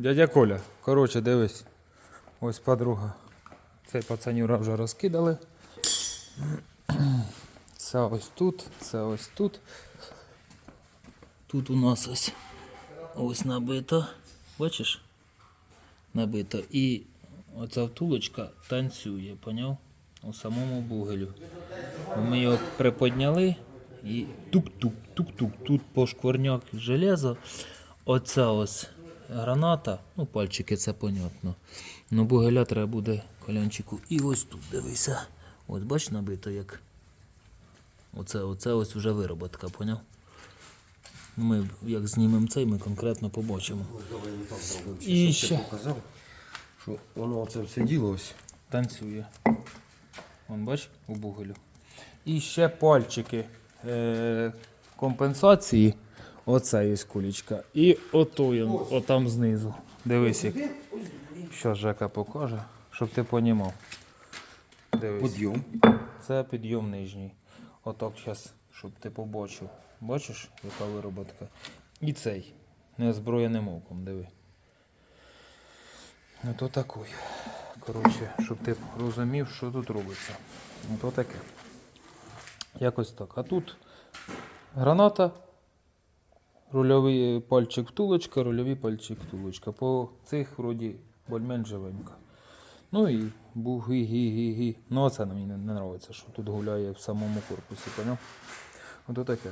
Дядя Коля, коротше, дивись. Ось подруга. Цей пацанюра вже розкидали. Це ось тут, це ось тут. Тут у нас ось ось набито. Бачиш? Набито. І оця втулочка танцює, поняв? У самому бугелю. Ми його приподняли і тук-тук, тук-тук. Тут по шкварняк железо. Оця ось граната, ну пальчики це понятно. Ну бугеля треба буде колянчику. І ось тут дивися. Ось бач набито як. Оце, оце ось вже вироботка, поняв? Ми як знімемо цей, ми конкретно побачимо. І ще. показав, що воно це все діло ось. Танцює. Вон бач у бугелю. І ще пальчики е- компенсації. Оце є кулічка. І він, отам знизу. Дивись, як. Що Жека покаже, щоб ти понімав. Дивись. Подйом. Це підйом нижній. Отак зараз, щоб ти побачив. Бачиш, яка вироботка? І цей. Неозброєним оком, диви. Ну то такий. Коротше, щоб ти розумів, що тут робиться. Ну то таке. Якось так. А тут граната, рульовий пальчик втулочка, рульовий пальчик втулочка. По цих вроді більш-менш живенько. Ну і був гі гі гі гі Ну оце мені не, не подобається, що тут гуляє в самому корпусі, поняв? Ото таке.